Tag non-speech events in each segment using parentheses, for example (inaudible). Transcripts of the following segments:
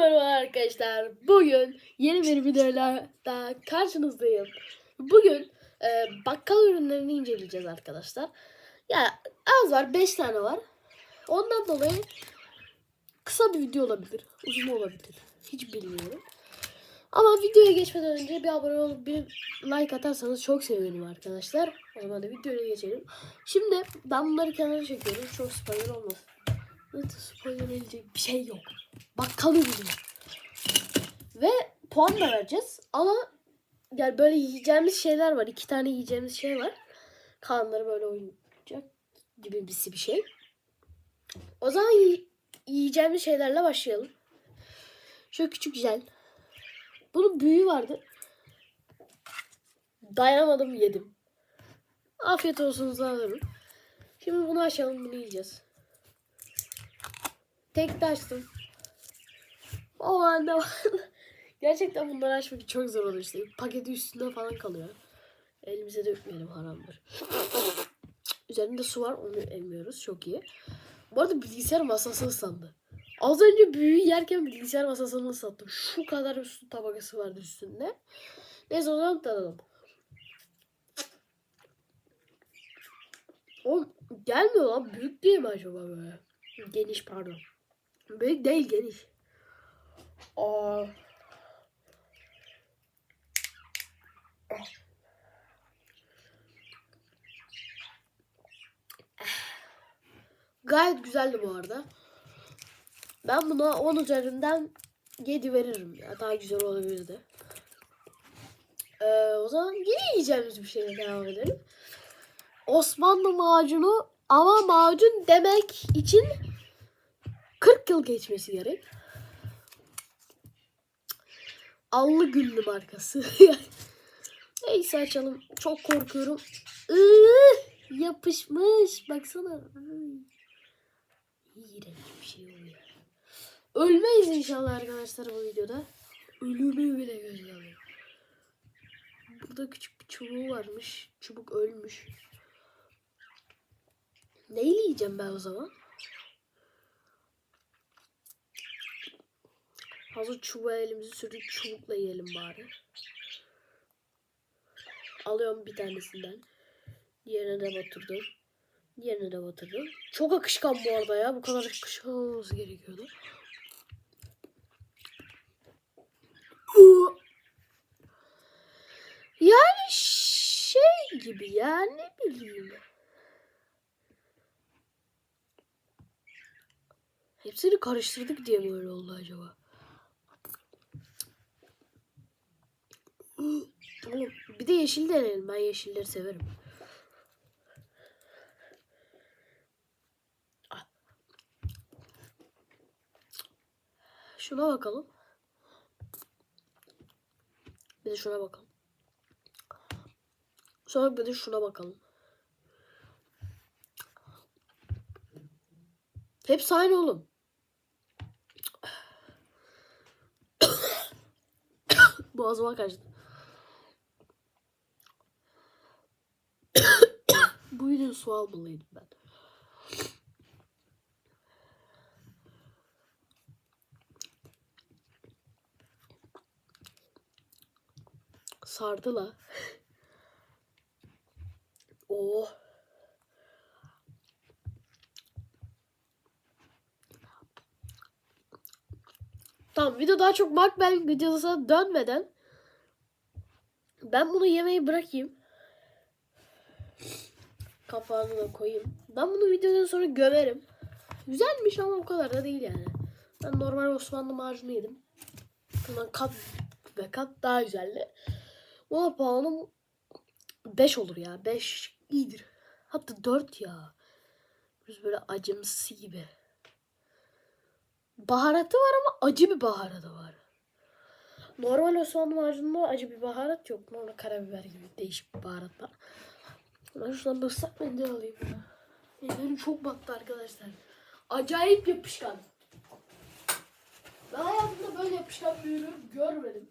merhaba arkadaşlar. Bugün yeni bir videoyla da karşınızdayım. Bugün e, bakkal ürünlerini inceleyeceğiz arkadaşlar. Ya az var 5 tane var. Ondan dolayı kısa bir video olabilir. Uzun olabilir. Hiç bilmiyorum. Ama videoya geçmeden önce bir abone olup bir like atarsanız çok sevinirim arkadaşlar. O zaman da videoya geçelim. Şimdi ben bunları kenara çekiyorum. Çok spoiler olmasın. Evet, spoiler edilecek bir şey yok. Bakkal ürünü. Ve puan da vereceğiz. Ama yani böyle yiyeceğimiz şeyler var. İki tane yiyeceğimiz şey var. Kanları böyle oynayacak gibi bir bir şey. O zaman yi- yiyeceğimiz şeylerle başlayalım. Şöyle küçük jel. Bunun büyüğü vardı. Dayanamadım yedim. Afiyet olsun sanırım. Şimdi bunu açalım bunu yiyeceğiz. Tek de açtım. O anda (laughs) gerçekten bunları açmak çok zor oluyor işte. Paketi üstünde falan kalıyor. Elimize dökmeyelim haramdır. (laughs) Üzerinde su var onu emmiyoruz çok iyi. Bu arada bilgisayar masası ıslandı. Az önce büyüğü yerken bilgisayar masasını ıslattım. Şu kadar üstü tabakası vardı üstünde. Neyse o zaman tadalım. O gelmiyor lan. Büyük değil mi acaba böyle? Geniş pardon. Büyük değil geniş. Aa. Gayet güzeldi bu arada. Ben buna 10 üzerinden 7 veririm ya. Daha güzel olabilirdi. Ee, o zaman yine yiyeceğimiz bir şeyle devam edelim. Osmanlı macunu ama macun demek için 40 yıl geçmesi gerek. Allı güllü markası. (laughs) Neyse açalım. Çok korkuyorum. Iıı, yapışmış. Baksana. İğrenç bir şey oluyor. Ölmeyiz inşallah arkadaşlar bu videoda. Ölümü bile göze alıyor. Burada küçük bir çubuğu varmış. Çubuk ölmüş. Neyle yiyeceğim ben o zaman? Hazır çubuğa elimizi sürdük çubukla yiyelim bari. Alıyorum bir tanesinden. Diğerine de batırdım. Diğerine de batırdım. Çok akışkan bu arada ya. Bu kadar akışkan olması gerekiyordu. Yani şey gibi ya ne bileyim. Hepsini karıştırdık diye mi oldu acaba? Bir de yeşil deneyelim. Ben yeşilleri severim. Şuna bakalım. Bir de şuna bakalım. Sonra bir de şuna bakalım. Hepsi aynı oğlum. (coughs) Boğazıma kaçtı. Bu yüzden su almalıydım ben. Sardı la. Oh. Tamam video daha çok mukbang videosuna dönmeden ben bunu yemeği bırakayım. Kapağını da koyayım. Ben bunu videodan sonra gömerim. Güzelmiş ama o kadar da değil yani. Ben normal Osmanlı macunu yedim. Bundan kat ve kat daha güzeldi. Buna puanım 5 olur ya. 5 iyidir. Hatta 4 ya. Biz böyle acımsı gibi. Baharatı var ama acı bir baharatı var. Normal Osmanlı macununda acı bir baharat yok. Normal karabiber gibi değişik bir baharat var. Ben şuradan da ıslak mendil alayım ya. Ellerim çok battı arkadaşlar. Acayip yapışkan. Ben hayatımda böyle yapışkan bir ürün görmedim.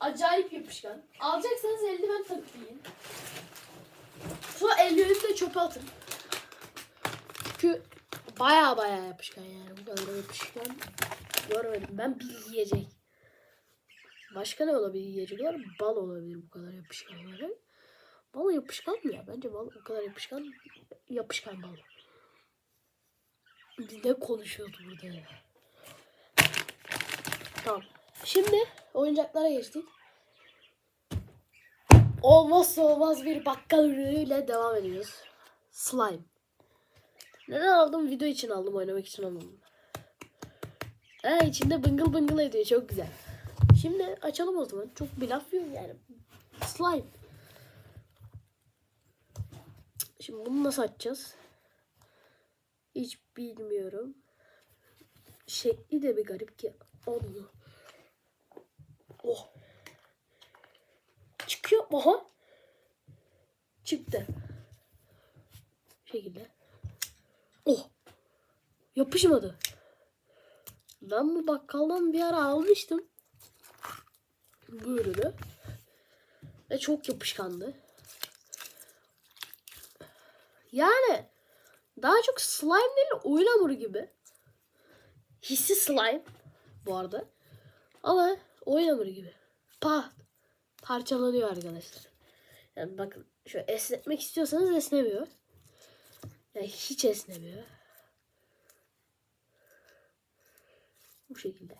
Acayip yapışkan. Alacaksanız eldiven takıp yiyin. Sonra ellerinizi de çöpe atın. Çünkü baya baya yapışkan yani. Bu kadar yapışkan görmedim. Ben bir yiyecek. Başka ne olabilir yiyecekler? Bal olabilir bu kadar yapışkanları. Bal yapışkan mı ya? Bence bal o kadar yapışkan. Yapışkan bal. Biz ne konuşuyordu burada ya? Tamam. Şimdi oyuncaklara geçtik. Olmazsa olmaz bir bakkal ürünüyle devam ediyoruz. Slime. Neden aldım? Video için aldım, oynamak için almadım. Ha içinde bıngıl bıngıl ediyor. Çok güzel. Şimdi açalım o zaman. Çok bir laf yok yani. Slime. Şimdi bunu nasıl açacağız? Hiç bilmiyorum. Şekli de bir garip ki. Onu. Oh. Çıkıyor. Aha. Çıktı. Şekilde. Oh. Yapışmadı. Ben bu bakkaldan bir ara almıştım. Bu ürünü. Ve çok yapışkandı. Yani daha çok slime değil oyun hamuru gibi. Hissi slime bu arada. Ama oyun hamuru gibi. Pa parçalanıyor arkadaşlar. Yani bakın şöyle esnetmek istiyorsanız esnemiyor. Yani hiç esnemiyor. Bu şekilde.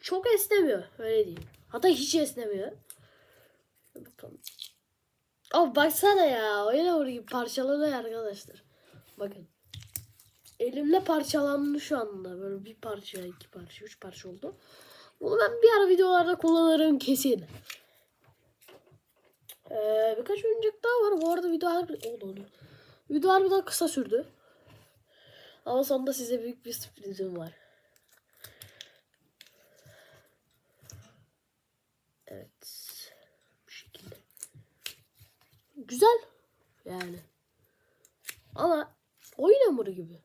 Çok esnemiyor. Öyle diyeyim. Hatta hiç esnemiyor. Abi baksana ya. Hamuru gibi parçalanıyor arkadaşlar. Bakın. Elimle parçalandı şu anda. Böyle bir parça, iki parça, üç parça oldu. Bunu ben bir ara videolarda kullanırım kesin. Ee, birkaç oyuncak daha var. Bu arada video harbi... Oldu oldu. Video harbiden kısa sürdü. Ama sonunda size büyük bir sürprizim var. Evet. Bu şekilde. Güzel. Yani. Ama oyun hamuru gibi.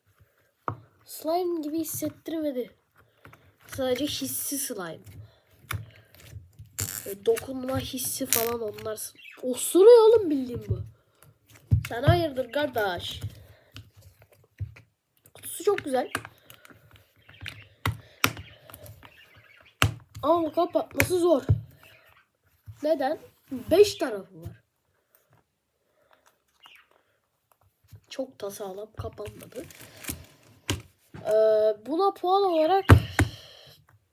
Slime gibi hissettirmedi. Sadece hissi slime. Böyle dokunma hissi falan onlar. Osuruyor oğlum bildiğin bu. Sen hayırdır kardeş. Kutusu çok güzel. Ama kapatması zor. Neden? 5 tarafı var. Çok da sağlam kapanmadı. Ee, buna puan olarak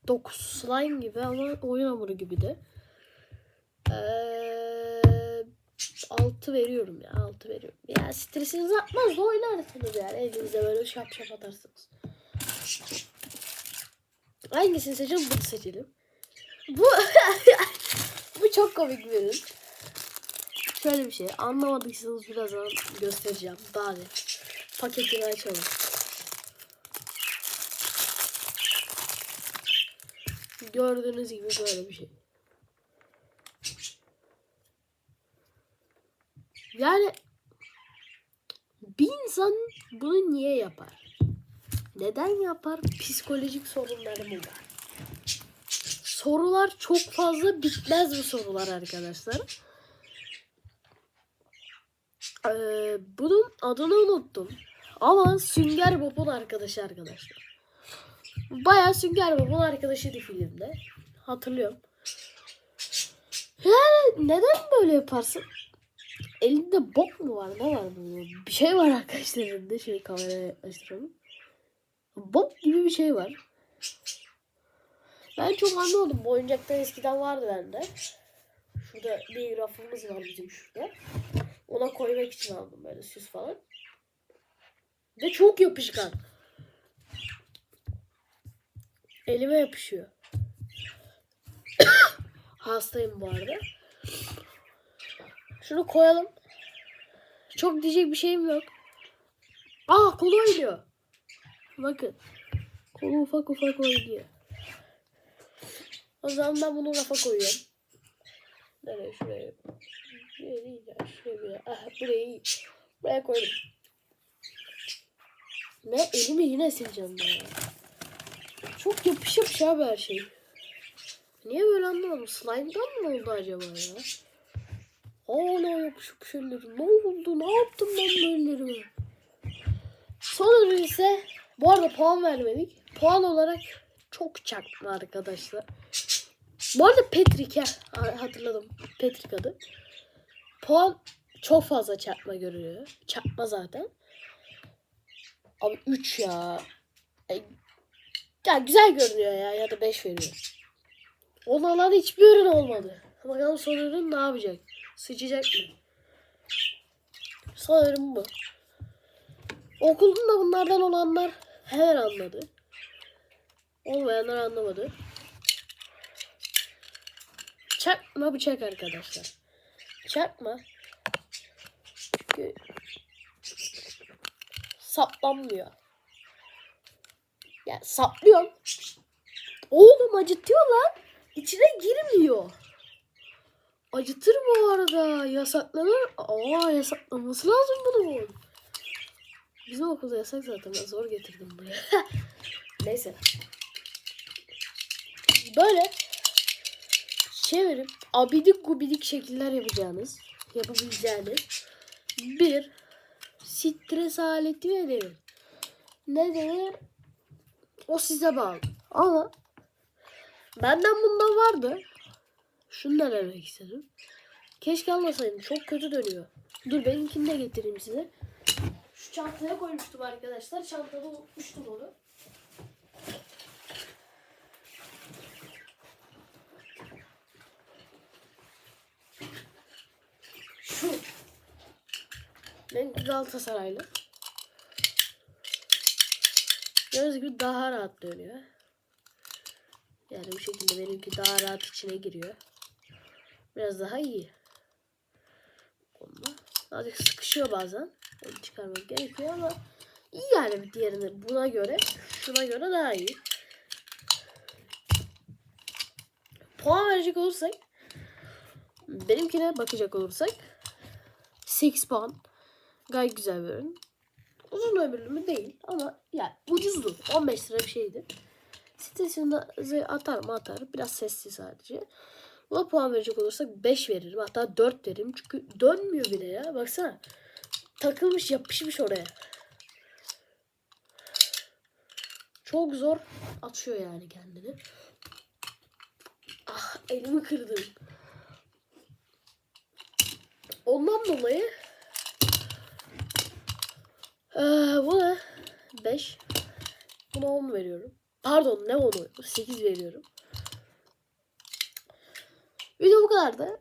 9 slime gibi ama oyun hamuru gibi de. Ee, 6 veriyorum ya 6 veriyorum. Ya stresinizi atmaz da oynarsınız yani elinize böyle şap şap atarsınız. Hangisini seçelim bunu seçelim. Bu (laughs) bu çok komik bir ürün. Şöyle bir şey anlamadıysanız birazdan göstereceğim. Daha? Paketini açalım. Gördüğünüz gibi böyle bir şey. Yani bir insan bunu niye yapar? Neden yapar? Psikolojik sorunları mı var? Sorular çok fazla bitmez bu sorular arkadaşlar. Ee, bunun adını unuttum. Ama Sünger Bob'un arkadaşı arkadaşlar. Bayağı Sünger Bob'un arkadaşıydı filmde. Hatırlıyorum. Yani neden böyle yaparsın? Elinde bok mu var? Ne var burada? Bir şey var arkadaşlar elinde. Şöyle kameraya yaklaştıralım. Bok gibi bir şey var. Ben çok anlamadım. Bu oyuncaklar eskiden vardı bende. Şurada bir rafımız var bizim şurada. Ona koymak için aldım böyle süs falan. Ve çok yapışkan. Elime yapışıyor. (coughs) Hastayım bu arada. Şunu koyalım. Çok diyecek bir şeyim yok. Aa kolu oynuyor. Bakın. Kolu ufak ufak oynuyor. O zaman ben bunu rafa koyuyorum. Nereye şuraya? Şuraya değil ya. Bir Ah burayı buraya koydum. Ne elimi yine sileceğim ben. Çok yapış yapış abi her şey. Niye böyle anlamadım? Slime'dan mı oldu acaba ya? Hala yapış yapış ellerim. Ne oldu? Ne yaptım ben bu ellerime? Son ürün ise bu arada puan vermedik. Puan olarak çok çakma arkadaşlar. Bu arada Patrick hatırladım. Patrick adı. Puan çok fazla çarpma görüyor. Çarpma zaten. Abi 3 ya. E, ya güzel görünüyor ya ya da 5 veriyor. Onun alan hiçbir ürün olmadı. Bakalım son ürün ne yapacak? Sıçacak mı? Son ürün bu. Okulunda bunlardan olanlar hemen anladı. Olmayanlar anlamadı. Çakma bıçak arkadaşlar. Çakma. Çünkü saplanmıyor. Ya saplıyorum. Oğlum acıtıyor lan. İçine girmiyor. Acıtır bu arada. Yasaklanır. Aa yasaklanması lazım bunun. Bizim okulda yasak zaten. Ben zor getirdim buraya. (laughs) Neyse. Böyle çevirip abidik gubidik şekiller yapacağınız, yapabileceğiniz bir stres aleti verir. Ne denir? O size bağlı. Ama benden bunda vardı. Şunu da demek istedim. Keşke almasaydım. Çok kötü dönüyor. Dur benimkini de getireyim size. Şu çantaya koymuştum arkadaşlar. Çantada unutmuştum onu. Şu. Benimki Galatasaraylı. Gördüğünüz gibi daha rahat dönüyor. Yani bu şekilde benimki daha rahat içine giriyor. Biraz daha iyi. Azıcık sıkışıyor bazen. Onu çıkarmak gerekiyor ama iyi yani bir diğerine buna göre şuna göre daha iyi. Puan verecek olursak benimkine bakacak olursak 8 puan. Gayet güzel bir ürün. Uzun ömürlü mü değil ama yani ucuzdu. 15 lira bir şeydi. Sitesinde atar mı atar. Biraz sessiz sadece. Buna puan verecek olursak 5 veririm. Hatta 4 veririm. Çünkü dönmüyor bile ya. Baksana. Takılmış yapışmış oraya. Çok zor atıyor yani kendini. Ah elimi kırdım. Ondan dolayı ee, buna 5 buna 10 veriyorum. Pardon ne 10'u? 8 veriyorum. Video bu kadardı.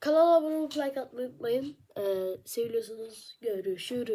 Kanala abone olup like atmayı unutmayın. Ee, seviyorsunuz. Görüşürüz.